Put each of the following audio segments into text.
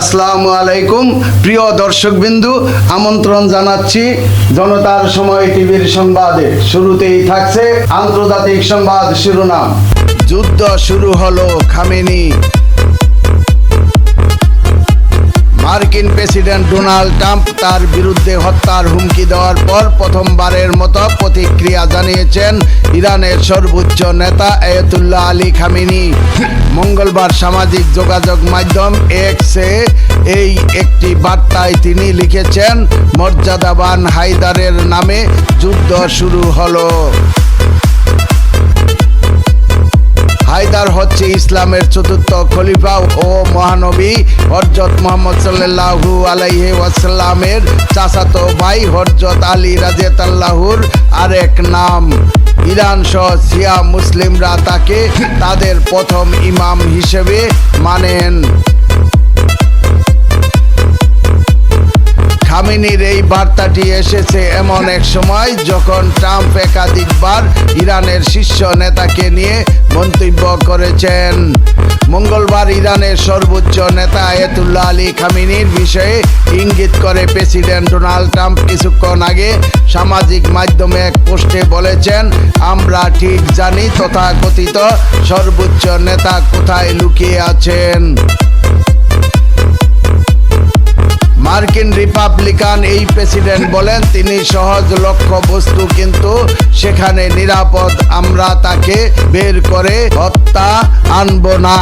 আসসালামু আলাইকুম। প্রিয় দর্শকবিন্দু, আমন্ত্রণ জানাচ্ছি জনতার সময় টিভির সংবাদে। শুরুতেই থাকছে আন্তর্জাতিক সংবাদ শিরোনাম। যুদ্ধ শুরু হলো, খামেনি। মার্কিন প্রেসিডেন্ট ডোনাল্ড ট্রাম্প তার বিরুদ্ধে হত্যার হুমকি দেওয়ার পর প্রথমবারের মতো প্রতিক্রিয়া জানিয়েছেন ইরানের সর্বোচ্চ নেতা আয়াতুল্লাহ আলী খামিনি। মঙ্গলবার সামাজিক যোগাযোগ মাধ্যম এক্সে এই একটি বার্তায় তিনি লিখেছেন, মর্যাদাবান হায়দারের নামে যুদ্ধ শুরু হলো। হায়দার হচ্ছে ইসলামের চতুর্থ খলিফা ও মহানবী হরজত মোহাম্মদ সাল্লু আলাইহি ওয়াসাল্লামের চাচাতো ভাই হরজত আলী রাজেতাল্লাহুর আরেক নাম। ইরান সহ সিয়া মুসলিমরা তাকে তাদের প্রথম ইমাম হিসেবে মানেন। খামিনির এই বার্তাটি এসেছে এমন এক সময় যখন ট্রাম্প একাধিকবার ইরানের শীর্ষ নেতাকে নিয়ে মন্তব্য করেছেন। মঙ্গলবার ইরানের সর্বোচ্চ নেতা আয়াতুল্লাহ আলী খামিনির বিষয়ে ইঙ্গিত করে প্রেসিডেন্ট ডোনাল্ড ট্রাম্প কিছুক্ষণ আগে সামাজিক মাধ্যমে এক পোস্টে বলেছেন, আমরা ঠিক জানি তথাকথিত সর্বোচ্চ নেতা কোথায় লুকিয়ে আছেন। মার্কিন রিপাবলিকান এই প্রেসিডেন্ট বলেন, তিনি সহজ লক্ষ্য বস্তু কিন্তু সেখানে নিরাপদ। আমরা তাকে বের করে হত্যা আনব না।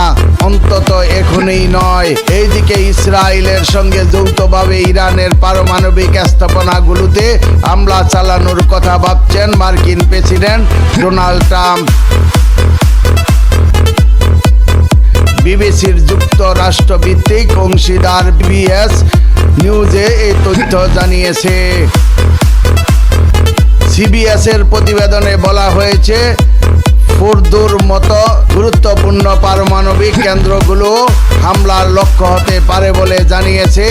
অন্তত এখনই নয়। এইদিকে ইসরায়েলের সঙ্গে যৌথভাবে ইরানের পারমাণবিক স্থাপনাগুলোতে হামলা চালানোর কথা ভাবছেন মার্কিন প্রেসিডেন্ট ডোনাল্ড ট্রাম্প। বিবিসির যুক্তরাষ্ট্রভিত্তিক অংশীদার বিএস নিউজে এই তথ্য জানিয়েছে। সিবিএস এর প্রতিবেদনে বলা হয়েছে, ফুরদুর মতো গুরুত্বপূর্ণ পারমাণবিক কেন্দ্রগুলো হামলার লক্ষ্য হতে পারে বলে জানিয়েছে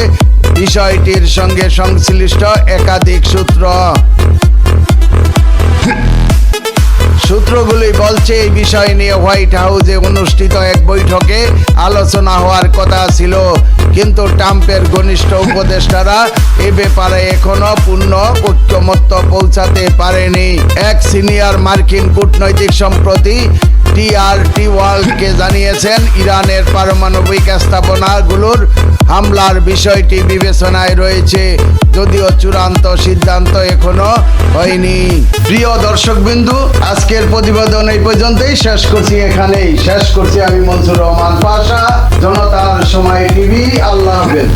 বিষয়টির সঙ্গে সংশ্লিষ্ট একাধিক সূত্র। সূত্রগুলি বলছে, এই বিষয় নিয়ে হোয়াইট হাউসে অনুষ্ঠিত এক বৈঠকে আলোচনা হওয়ার কথা ছিল, কিন্তু ট্রাম্পের ঘনিষ্ঠ উপদেষ্টারা এ ব্যাপারে এখনও পূর্ণ ঐক্যমত্য পৌঁছাতে পারেনি। এক সিনিয়র মার্কিন কূটনৈতিক সম্প্রতি টিআরটি ওয়ার্ল্ডকে জানিয়েছেন ইরানের পারমাণবিক স্থাপনাগুলোর হামলার বিষয়টি বিবেচনায় রয়েছে, যদিও চূড়ান্ত সিদ্ধান্ত এখনও হয়নি। প্রিয় দর্শকবিন্দু, আজকের প্রতিবেদন এই পর্যন্তই। শেষ করছি এখানেই। শেষ করছি আমি মনসুর রহমান পাশা, জনতার সময় টিভি। আল্লাহ হাফেজ।